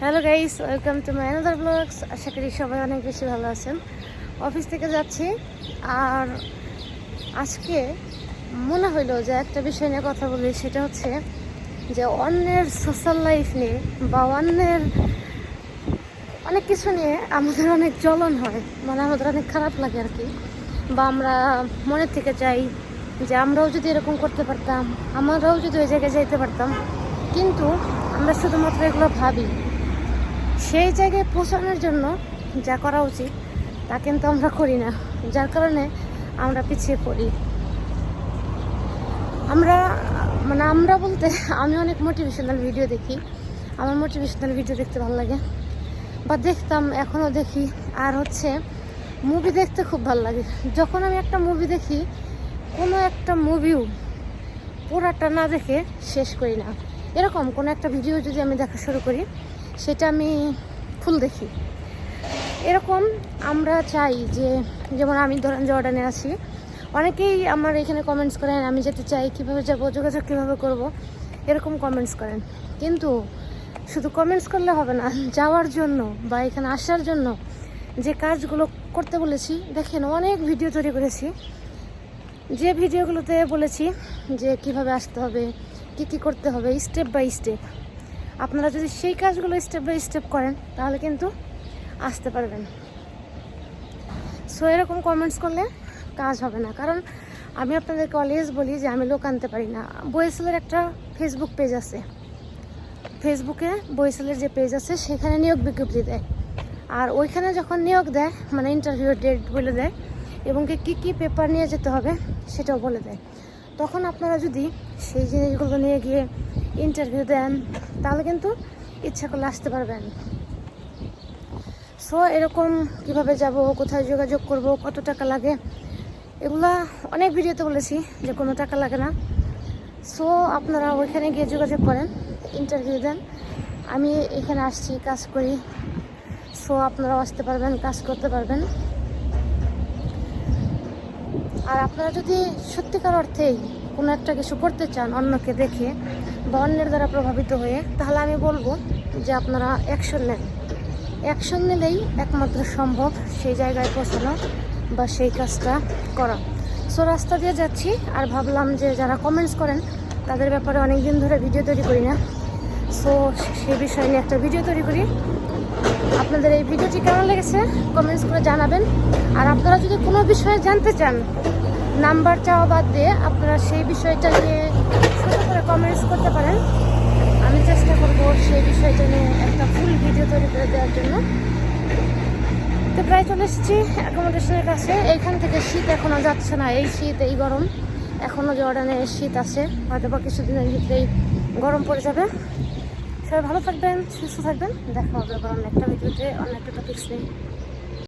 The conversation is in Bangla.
Hello guys welcome to my another blogs আশা করি সবাই অনেক বেশি ভালো আছেন। অফিস থেকে যাচ্ছি। আর আজকে মনে হইল যে একটা বিষয় নিয়ে কথা বলি। সেটা হচ্ছে যে অন্যের সোশ্যাল লাইফ নিয়ে বা অন্যের অনেক কিছু নিয়ে আমাদের অনেক জ্বলন হয়। মানে আমাদের অনেক খারাপ লাগে আর কি। বা আমরা মনের থেকে চাই যে আমরাও যদি এরকম করতে পারতাম, আমরাও যদি ওই জায়গায় যাইতে পারতাম। কিন্তু আমরা শুধুমাত্র এগুলো ভাবি। সেই জায়গায় পৌঁছানোর জন্য যা করা উচিত, তা কিন্তু আমরা করি না। যার কারণে আমরা পিছিয়ে পড়ি। আমরা মানে আমরা বলতে আমি অনেক মোটিভেশনাল ভিডিও দেখি। আমার মোটিভেশনাল ভিডিও দেখতে ভালো লাগে। বা দেখতাম এখনও দেখি। আর হচ্ছে মুভি দেখতে খুব ভালো লাগে। যখন আমি একটা মুভি দেখি, কোনো একটা মুভিও পুরাটা না দেখে শেষ করি না। এরকম কোনো একটা ভিডিও যদি আমি দেখা শুরু করি সেটা আমি ফুল দেখি। এরকম আমরা চাই যে, যেমন আমি ধরেন জর্ডানে আছি, অনেকেই আমার এখানে কমেন্টস করেন, আমি যেতে চাই, কীভাবে যাব, যোগাযোগ কীভাবে করব, এরকম কমেন্টস করেন। কিন্তু শুধু কমেন্টস করলে হবে না, যাওয়ার জন্য বা এখানে আসার জন্য যে কাজগুলো করতে বলেছি, দেখেন অনেক ভিডিও তৈরি করেছি। যে ভিডিওগুলোতে বলেছি যে, কীভাবে আসতে হবে, কি কি করতে হবে স্টেপ বাই স্টেপ আপনারা যদি সেই কাজগুলো স্টেপ বাই স্টেপ করেন, তাহলে কিন্তু আসতে পারবেন। সো এরকম কমেন্টস করলে কাজ হবে না। কারণ আমি আপনাদেরকে অলওয়েজ বলি যে, আমি লোক আনতে পারি না। বয়েসেলের একটা ফেসবুক পেজ আছে। ফেসবুকে বয়েসেলের যে পেজ আছে, সেখানে নিয়োগ বিজ্ঞপ্তি দেয়। আর ওইখানে যখন নিয়োগ দেয় মানে ইন্টারভিউ ডেট বলে দেয়, এবং কি, কী কী পেপার নিয়ে যেতে হবে, সেটাও বলে দেয়। তখন আপনারা যদি সেই জিনিসগুলো নিয়ে গিয়ে ইন্টারভিউ দেন, তাহলে কিন্তু ইচ্ছা করলে আসতে পারবেন। সো এরকম কীভাবে যাব, কোথায় যোগাযোগ করব, কত টাকা লাগে, এগুলা অনেক ভিডিওতে বলেছি যে কোনো টাকা লাগে না। সো আপনারা ওইখানে গিয়ে যোগাযোগ করেন ইন্টারভিউ দেন, আমি এখানে আসছি, কাজ করি। সো আপনারাও আসতে পারবেন, কাজ করতে পারবেন। আর আপনারা যদি সত্যিকার অর্থেই কোনো একটা কিছু করতে চান অন্যকে দেখে বা অন্যের দ্বারা প্রভাবিত হয়ে, তাহলে আমি বলব যে আপনারা অ্যাকশন নেন। অ্যাকশন নিলেই একমাত্র সম্ভব সেই জায়গায় পৌঁছানো বা সেই কাজটা করা। সো রাস্তা দিয়ে যাচ্ছি আর ভাবলাম যে যারা কমেন্টস করেন, তাদের ব্যাপারে অনেক দিন ধরে ভিডিও তৈরি করি না। সো সেই বিষয় নিয়ে একটা ভিডিও তৈরি করি। আপনাদের এই ভিডিওটি কেমন লেগেছে কমেন্টস করে জানাবেন। আর আপনারা যদি কোনো বিষয়ে জানতে চান নাম্বার চাওয়া বাদ দিয়ে আপনারা সেই বিষয়টা নিয়ে ছোটো করে কমেন্টস করতে পারেন। আমি চেষ্টা করব সেই বিষয়টা নিয়ে একটা ফুল ভিডিও তৈরি করে দেওয়ার জন্য। তো প্রায় চলে এসেছি অ্যাকোমোডেশনের কাছে। এইখান থেকে শীত এখনও যাচ্ছে না। এই শীত, এই গরম। এখনও জর্ডানে শীত আছে। হয়তো বা কিছুদিনের ভিতরেই গরম পড়ে যাবে। সবাই ভালো থাকবেন, সুস্থ থাকবেন। দেখা হবে আবার অন্য একটা ভিডিওতে অন্য একটা টপিক্স নিয়ে।